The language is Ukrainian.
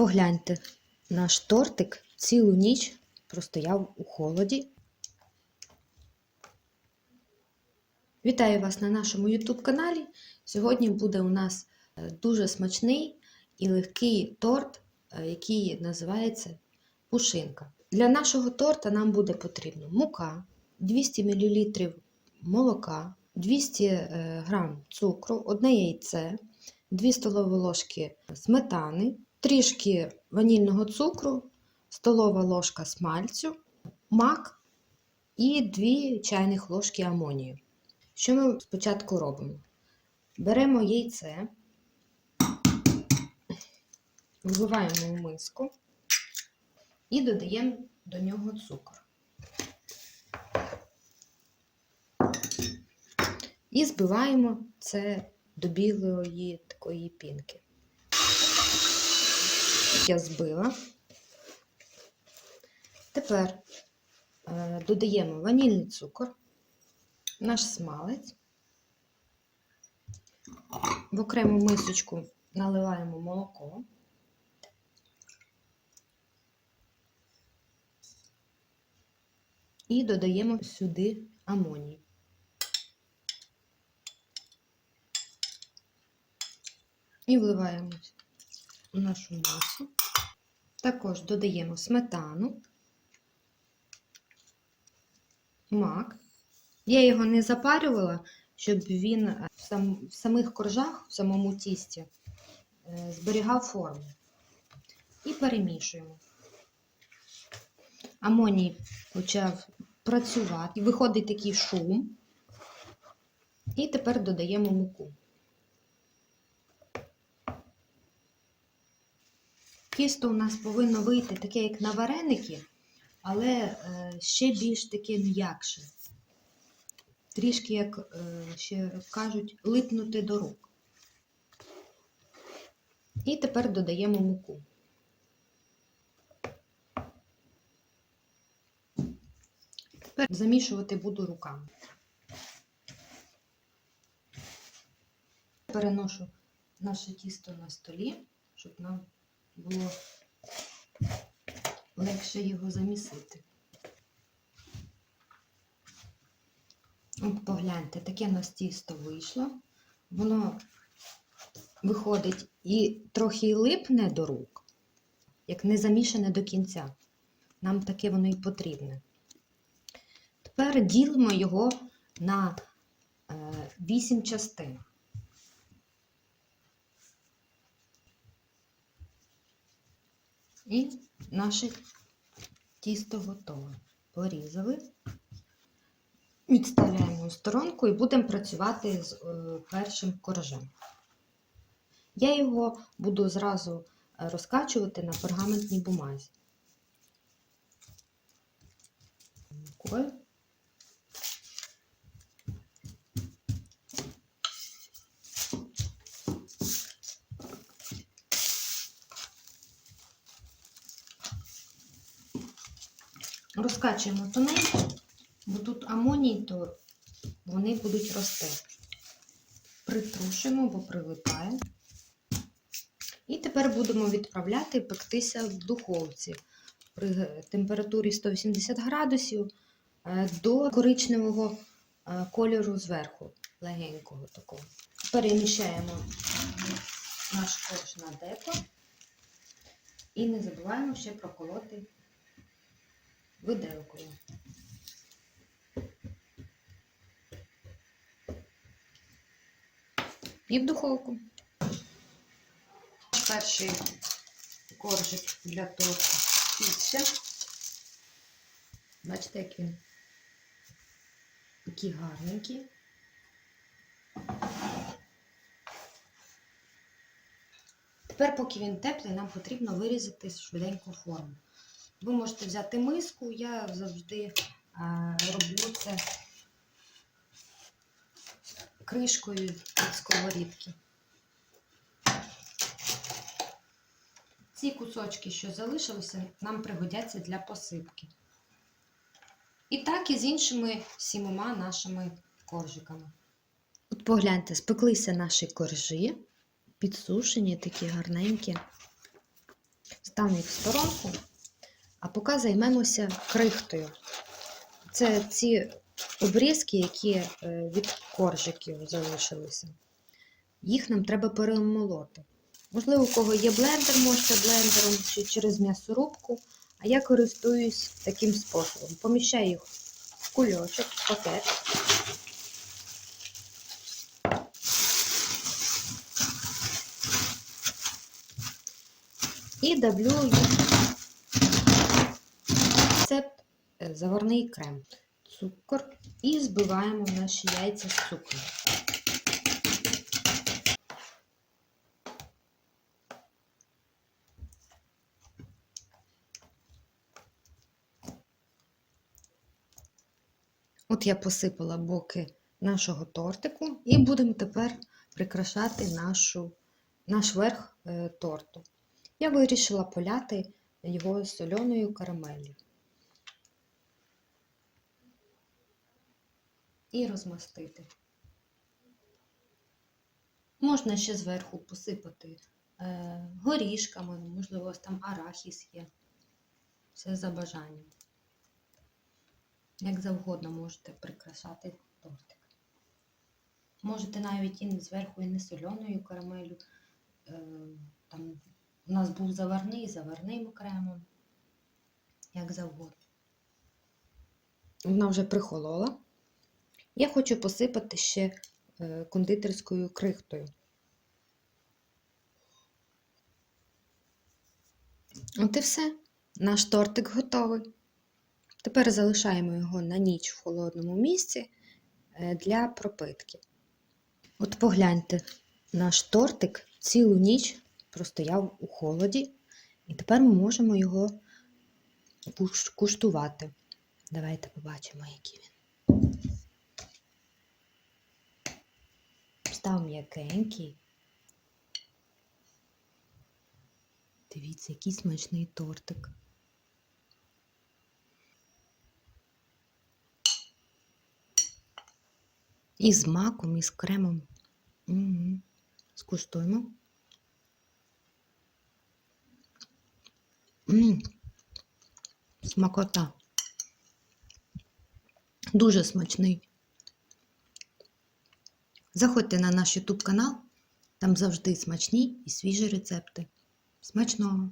Погляньте, наш тортик цілу ніч простояв у холоді. Вітаю вас на нашому YouTube каналі. Сьогодні буде у нас е, дуже смачний і легкий торт, е, який називається пушинка. Для нашого торта нам буде потрібно мука, 200 мл молока, 200 г цукру, одне яйце, 2 столові ложки сметани, трішки ванільного цукру, столова ложка смальцю, мак і 2 чайних ложки амонію. Що ми спочатку робимо? Беремо яйце, вливаємо в миску і додаємо до нього цукор. І збиваємо це до білої такої пінки. Я збила. Тепер е, додаємо ванільний цукор, наш смалець. В окрему мисочку наливаємо молоко. І додаємо сюди амоній. І вливаємо в нашу масу. Також додаємо сметану, мак. Я його не запарювала, щоб він е, в, сам, в самих коржах, в самому тісті, е, зберігав форму. І перемішуємо. Амоній почав працювати, виходить такий шум. І тепер додаємо муку. Тісто у нас повинно вийти таке, як на вареники, але е, ще більш таке м'якше. Трішки, як е, ще кажуть, липнути до рук. І тепер додаємо муку. Тепер замішувати буду руками. Переношу наше тісто на столі, щоб нам було легше його замісити. От погляньте, таке у нас тісто вийшло. Воно виходить і трохи липне до рук, як не замішане до кінця. Нам таке воно і потрібне. Тепер ділимо його на 8 частин. І наше тісто готове. Порізали. Відставляємо у сторонку і будемо працювати з е, першим коржем. Я його буду зразу е, розкачувати на пергаментній бумазі. Мукою. Розкачуємо тоненько, бо тут амоній, то вони будуть рости. Притрушимо, бо прилипає. І тепер будемо відправляти пектися в духовці при температурі 180 градусів е, до коричневого е, кольору зверху, легенького такого. Переміщаємо наш корж на деко і не забуваємо ще проколоти виделкою. І в духовку. Перший коржик для торту пічся. Бачите, як він такий гарненький. Тепер, поки він теплий, нам потрібно вирізати швиденьку форму. Ви можете взяти миску, я завжди а, роблю це кришкою від сковорідки. Ці кусочки, що залишилися, нам пригодяться для посипки. І так і з іншими сімома нашими коржиками. От погляньте, спеклися наші коржі, підсушені, такі гарненькі. відставимо їх в сторонку, а поки займемося крихтою. Це ці обрізки, які е, від коржиків залишилися. Їх нам треба перемолоти. Можливо, у кого є блендер, можете блендером чи через м'ясорубку. А я користуюсь таким способом. Поміщаю їх в кульочок, в пакет. І давлю їх рецепт е, заварний крем, цукор і збиваємо наші яйця з цукром. От я посипала боки нашого тортику і будемо тепер прикрашати нашу, наш верх е, торту. Я вирішила поляти його соленою карамеллю. І розмастити. Можна ще зверху посипати е, горішками, можливо, у вас там арахіс є. Все за бажанням. Як завгодно можете прикрашати тортик. Можете навіть і зверху і не соленою карамелю. Е, там у нас був заварний, заварним кремом, як завгодно. Вона вже прихолола. Я хочу посипати ще е, кондитерською крихтою. От і все. Наш тортик готовий. Тепер залишаємо його на ніч в холодному місці е, для пропитки. От погляньте, наш тортик цілу ніч простояв у холоді, і тепер ми можемо його куштувати. Давайте побачимо, який він. Став м'якенький. Дивіться, який смачний тортик. І з маком, і з кремом. Угу. Скуштуємо. М, Смакота. Дуже смачний. Заходьте на наш YouTube канал, там завжди смачні і свіжі рецепти. Смачного!